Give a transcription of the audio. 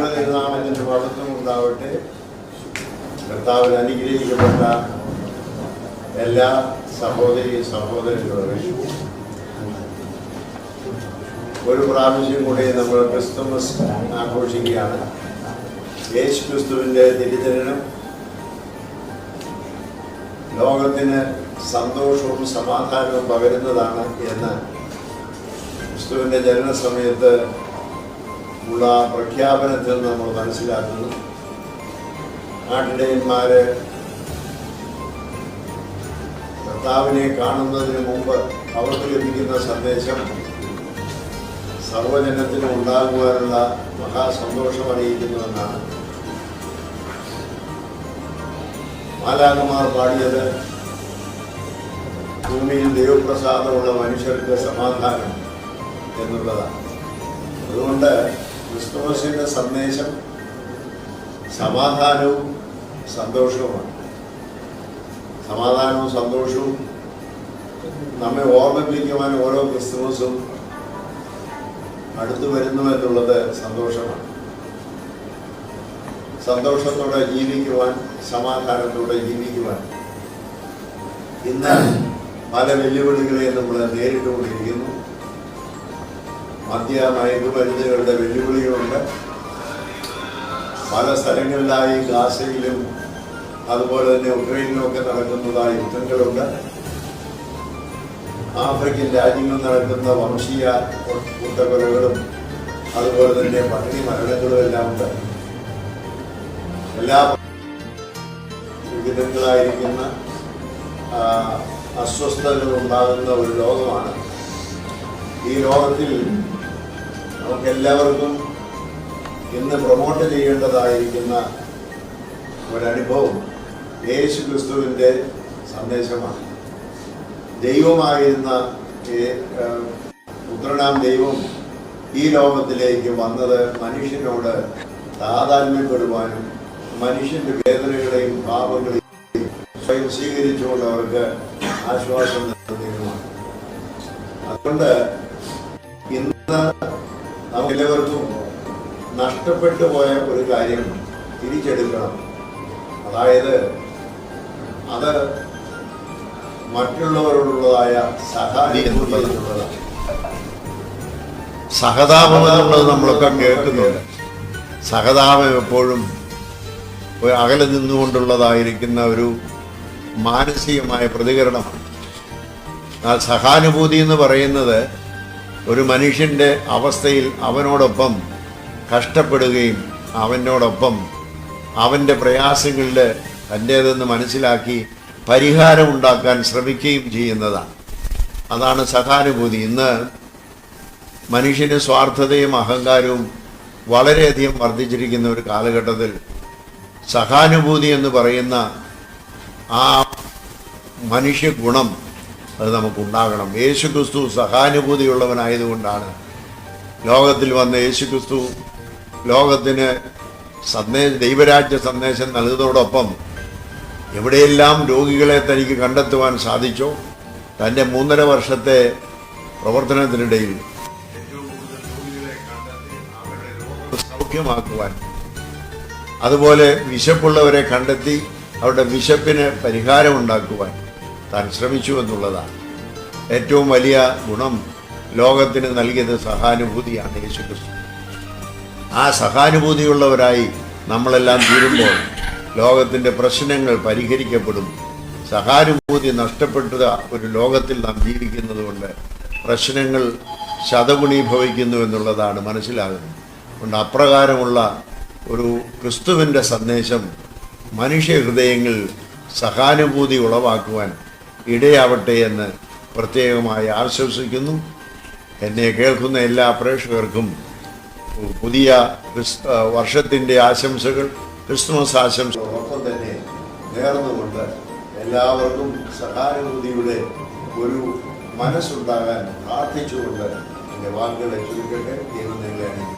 ദൈവനിർനാമത്തിന്റെ വളർത്തും ഉണ്ടാവട്ടെ. കർത്താവിൽ അനുഗ്രഹിക്കപ്പെട്ട എല്ലാ സഹോദരി സഹോദരങ്ങളും ഒരു പ്രാവശ്യം കൂടി നമ്മൾ ക്രിസ്തുമസ് ആഘോഷിക്കുകയാണ്. യേശു ക്രിസ്തുവിന്റെ തിരിചരണം ലോകത്തിന് സന്തോഷവും സമാധാനവും പകരുന്നതാണ് എന്ന് ക്രിസ്തുവിന്റെ ജനന സമയത്ത് ഉള്ള പ്രഖ്യാപനത്തിൽ നമ്മൾ മനസ്സിലാക്കുന്നു. നാട്ടിടയന്മാര് കർത്താവിനെ കാണുന്നതിന് മുമ്പ് അവർക്ക് ലഭിക്കുന്ന സന്ദേശം സർവജനത്തിന് ഉണ്ടാകുവാനുള്ള മഹാസന്തോഷം അറിയിക്കുന്നുവെന്നാണ് മാലാകുമാർ പാടിയത് ഭൂമിയിൽ ദൈവപ്രസാദമുള്ള മനുഷ്യർക്ക് സമാധാനം എന്നുള്ളതാണ്. അതുകൊണ്ട് ക്രിസ്തുമസിന്റെ സന്ദേശം സമാധാനവും സന്തോഷവുമാണ്. സമാധാനവും സന്തോഷവും നമ്മെ ഓർമ്മിപ്പിക്കുവാൻ ഓരോ ക്രിസ്തുമസും അടുത്തു വരുന്നു എന്നുള്ളത് സന്തോഷമാണ്. സന്തോഷത്തോടെ ജീവിക്കുവാൻ സമാധാനത്തോടെ ജീവിക്കുവാൻ. ഇന്ന് പല വെല്ലുവിളികളെ നമ്മൾ നേരിട്ടുകൊണ്ടിരിക്കുന്നു മദ്യ മയക്കുമരുന്നുകളുടെ വെല്ലുവിളികളുണ്ട്. പല സ്ഥലങ്ങളിലായി ഗാസയിലും അതുപോലെ തന്നെ ഉക്രൈനിലും ഒക്കെ നടക്കുന്നതായ യുദ്ധങ്ങളുണ്ട്. ആഫ്രിക്കൻ രാജ്യങ്ങളിൽ നടക്കുന്ന വംശീയ കൂട്ടക്കൊലകളും അതുപോലെ തന്നെ പട്ടിണി മരണങ്ങളും എല്ലാം ഉണ്ട് എല്ലാ വിവിധങ്ങളായിരിക്കുന്ന അസ്വസ്ഥതകൾ ഉണ്ടാകുന്ന ഒരു ലോകമാണ്. ഈ ലോകത്തിൽ നമുക്കെല്ലാവർക്കും ഇന്ന് പ്രൊമോട്ട് ചെയ്യേണ്ടതായിരിക്കുന്ന ഒരനുഭവം യേശു ക്രിസ്തുവിന്റെ സന്ദേശമാണ്. ദൈവമായിരുന്ന പുത്രനാം ദൈവം ഈ ലോകത്തിലേക്ക് വന്നത് മനുഷ്യനോട് താതാത്മ്യപ്പെടുവാനും മനുഷ്യന്റെ വേദനകളെയും പാപങ്ങളെയും സ്വയം സ്വീകരിച്ചുകൊണ്ട് അവർക്ക് ആശ്വാസം നൽകുന്നതിനുമാണ്. അതുകൊണ്ട് ഇന്ന് നമുക്കെല്ലാവർക്കും നഷ്ടപ്പെട്ടു പോയ ഒരു കാര്യം തിരിച്ചെടുക്കണം. അതായത് അത് മറ്റുള്ളവരോടുള്ളതായ സഹാനുഭൂതിയുള്ളതാണ് സഹതാപം എന്നുള്ളത് നമ്മളൊക്കെ കേൾക്കുന്നുണ്ട്. സഹതാപം എപ്പോഴും ഒരു അകലെ നിന്നുകൊണ്ടുള്ളതായിരിക്കുന്ന ഒരു മാനസികമായ പ്രതികരണമാണ്. എന്നാൽ സഹാനുഭൂതി എന്ന് പറയുന്നത് ഒരു മനുഷ്യന്റെ അവസ്ഥയിൽ അവനോടൊപ്പം കഷ്ടപ്പെടുകയും അവനോടൊപ്പം അവന്റെ പ്രയാസങ്ങളിൽ തന്റേതെന്ന് മനസ്സിലാക്കി പരിഹാരം ഉണ്ടാക്കാൻ ശ്രമിക്കുകയും ചെയ്യുന്നതാണ്. അതാണ് സഹാനുഭൂതി. ഇന്ന് മനുഷ്യന് സ്വാർത്ഥതയും അഹങ്കാരവും വളരെയധികം വർദ്ധിച്ചിരിക്കുന്ന ഒരു കാലഘട്ടത്തിൽ സഹാനുഭൂതി എന്ന് പറയുന്ന ആ മനുഷ്യ ഗുണം അത് നമുക്കുണ്ടാകണം. യേശു ക്രിസ്തു സഹാനുഭൂതിയുള്ളവനായതുകൊണ്ടാണ് ലോകത്തിൽ വന്ന യേശു ക്രിസ്തു ലോകത്തിന് സന്ദേശ ദൈവരാജ്യ സന്ദേശം നൽകുന്നതോടൊപ്പം എവിടെയെല്ലാം രോഗികളെ തനിക്ക് കണ്ടെത്തുവാൻ സാധിച്ചോ തന്റെ മൂന്നര വർഷത്തെ പ്രവർത്തനത്തിനിടയിൽ സൗഖ്യമാക്കുവാൻ അതുപോലെ വിശപ്പുള്ളവരെ കണ്ടെത്തി അവരുടെ വിശപ്പിന് പരിഹാരമുണ്ടാക്കുവാൻ താൻ ശ്രമിച്ചു എന്നുള്ളതാണ്. ഏറ്റവും വലിയ ഗുണം ലോകത്തിന് നൽകിയത് സഹാനുഭൂതിയാണ് യേശു ക്രിസ്തു ആ സഹാനുഭൂതിയുള്ളവരായി നമ്മളെല്ലാം തീരുമ്പോൾ ലോകത്തിന്റെ പ്രശ്നങ്ങൾ പരിഹരിക്കപ്പെടും. സഹാനുഭൂതി നഷ്ടപ്പെട്ട ഒരു ലോകത്തിൽ നാം ജീവിക്കുന്നത് കൊണ്ട് പ്രശ്നങ്ങൾ ശതഗുണീഭവിക്കുന്നു എന്നുള്ളതാണ് മനസ്സിലാകുന്നത്. അതുകൊണ്ട് അപ്രകാരമുള്ള ഒരു ക്രിസ്തുവിന്റെ സന്ദേശം മനുഷ്യ ഹൃദയങ്ങളിൽ സഹാനുഭൂതി ഉളവാക്കുവാൻ ഇടയാവട്ടെ എന്ന് പ്രത്യേകമായി ആശംസിക്കുന്നു എന്നെ കേൾക്കുന്ന എല്ലാ പ്രേക്ഷകർക്കും പുതിയ ക്രിസ്- വർഷത്തിന്റെ ആശംസകൾ ക്രിസ്മസ് ആശംസകൾ ഒപ്പം തന്നെ നേർന്നുകൊണ്ട് എല്ലാവർക്കും സഹാനുഭൂതിയുടെ ഒരു മനസ്സുണ്ടാകാൻ പ്രാർത്ഥിച്ചുകൊണ്ട് എന്റെ വാക്കുകളെ ചുരുക്കട്ടെ ദൈവം നിങ്ങളെ.